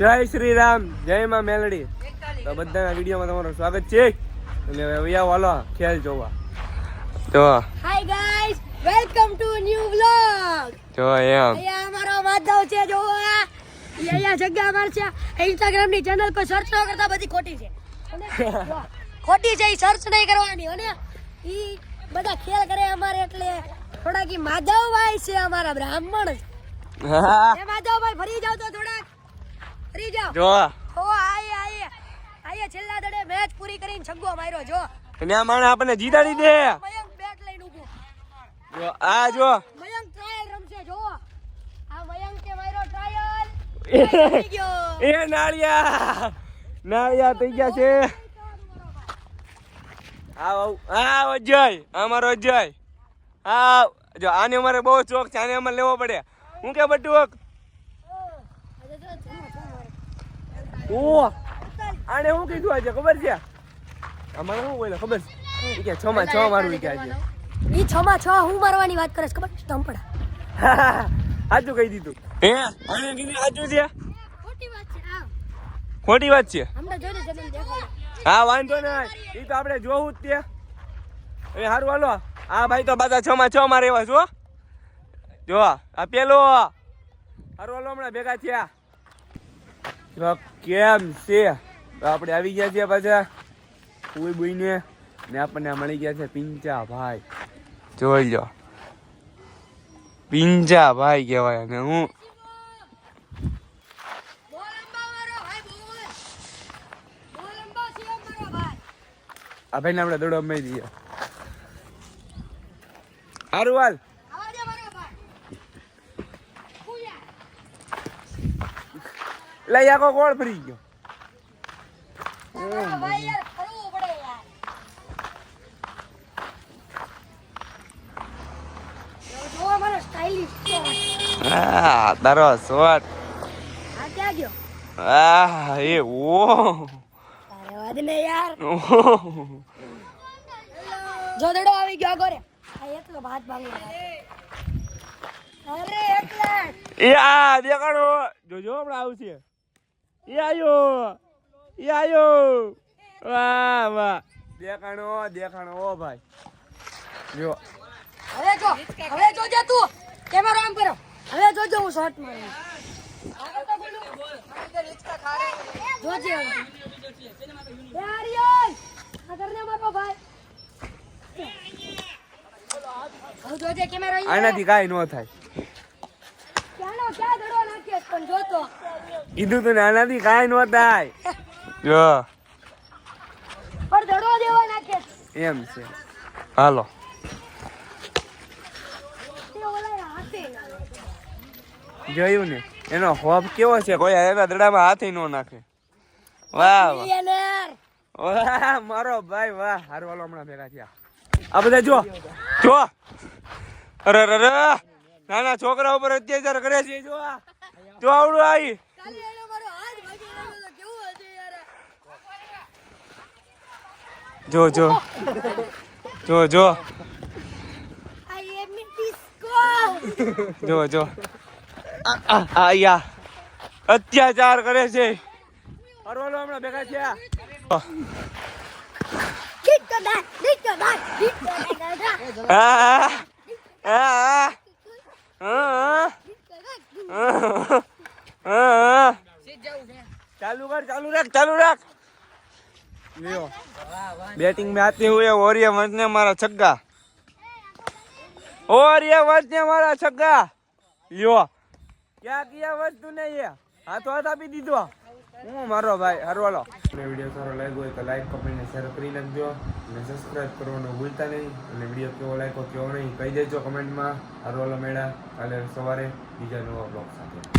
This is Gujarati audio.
જય શ્રી રામ જય માં મેલડી. તો બધાના વિડીયોમાં તમારું સ્વાગત છે. અને હવે વાલો ખેલ જોવા. જો. Hi guys welcome to new vlog જો એમ. અહીંયા અમારો માધવ છે જો અહીંયા જગ્યા મારશે ઇન્સ્ટાગ્રામની ચેનલ પર સર્ચ ન કરતા બધી ખોટી છે. ખોટી છે એ સર્ચ નહીં કરવાની. અને ઈ બધા ખેલ કરે અમારે એટલે થોડાક માધવભાઈ છે અમારા બ્રાહ્મણ. માધવભાઈ ફરી જાવ તો થોડાક ફરી જાવ જો. ઓ આય આય. આય છેલ્લા દડે મેચ પૂરી કરીને છગ્ગો માર્યો જો. અને આ માણસ આપણને જીતાડી દે. મયંક બેટ લઈને ઊભો. જો આ જો. મયંક ટ્રાયલ રમશે જો. આ મયંક કે માર્યો ટ્રાયલ ગયો. એ નાળિયા. નાળિયા થઈ ગયા છે. આવ આવ. અજય. અમારો અજય. આવ. જો આને અમારે બહુ ચોક છે આને અમારે લેવો પડે. હું કે બટુક? ઓ આને શું કીધું આજે? ખબર છે? અમારે શું બોલે? ખબર છે? ઈ કે છ માં છ મારું ઈ કે આજે. ઈ છ માં છ હું મારવાની વાત કરે છે ખબર? સ્ટમ્પડા સાચું કહી દીધું. હે? અને કીધું સાચું છે? ખોટી વાત છે આ ખોટી વાત છે? હમણાં જોઈને જમીન દેખાય હા વાંધો નહીં એ તો આપણે જોવું જ તે. એ હારું હાલો. આ ભાઈ તો બધા છ માં છ માં રહેવા છો જો આ પેલો. સારું હાલો હમણાં ભેગા થયા. કેમ છે? આપણે આવી ગયા છીએ પાછા. કોઈ બોઈને. ને આપણને મળી ગયા છે પિંચા ભાઈ જોઈ લો. પિંજા ભાઈ કહેવાય અને હું આ ભાઈ ભાઈને આપણે દોડો મારી દઈએ. સારું હાલ આવા દે મારો ભાઈ કુયા લઈ આખો કોણ ફરી ગયો. મારો ભાઈ યાર ફરવું પડે યાર. જો મારો સ્ટાઇલિશ શોટ આ તારો શોટ. આ ક્યાં ગયો? આ એ ઓ. ને યાર. જો દડો આવી ગયો ગોરે આ એકલો ભાત ભાંગી અરે એકલા. એ દેખાડો. જોજો હમણાં આવશે એ યાયો. વાહ વાહ. દેખાણો દેખાણો ભાઈ. જો. હવે જો હવે જોજે તું. કેમેરો આમ કરો. હવે જોજો હું શોટ મારું. જોજે હવે. એ આ કરને મારો ભાઈ. હવે જોજે કેમેરો આનાથી કાંઈ ન થાય. ક્યાંનો ક્યાં જોતો કીધું તો ને આનાથી કાંઈ ન થાય. જો. એમ છે. હાલો. જોયું ને? એનો હોપ કેવો છે? કોઈ એના દડામાં હાથે ન નાખે. વાહ વાહ. મારો ભાઈ વાહ. હારું હાલો હમણાં ભેગા થયા. આ બધા જો જો અરે અરે અરે. નાના છોકરા ઉપર અત્યાચાર કરે છે જો આ. જો આવડું આવી કાલે એનો મારો હાથ ભાગી ગયો તો કેવું હશે યાર. જો જો. જો જો. જો જો. આ, આ, આ યા અત્યાચાર કરે છે. હારું હમણાં ભેગા થયા. હા હા. ડિસ્કો દા ડિસ્કો દા આ, આ, આ, આ, આ, આ. ચાલુ કર ચાલુ રાખ ચાલુ રાખ લ્યો બેટિંગ में आते हुए और ये वंश ने मारा छक्का और ये वंश ने मारा छक्का લ્યો क्या किया वंश तूने ये हाथों हाथ આપી દીધો હું મારો ભાઈ હરવાલો અને વિડીયો સારો લાગ્યો હોય તો લાઈક કમેન્ટ ને શેર કરી નાખજો અને સબસ્ક્રાઇબ કરવાનું ભૂલતા નહીં અને વિડીયો કેવો લાગ્યો કેવો નહીં કહી દેજો કમેન્ટમાં હરવાલો મેળા કાલે સવારે બીજા નવા બ્લોગ સાથે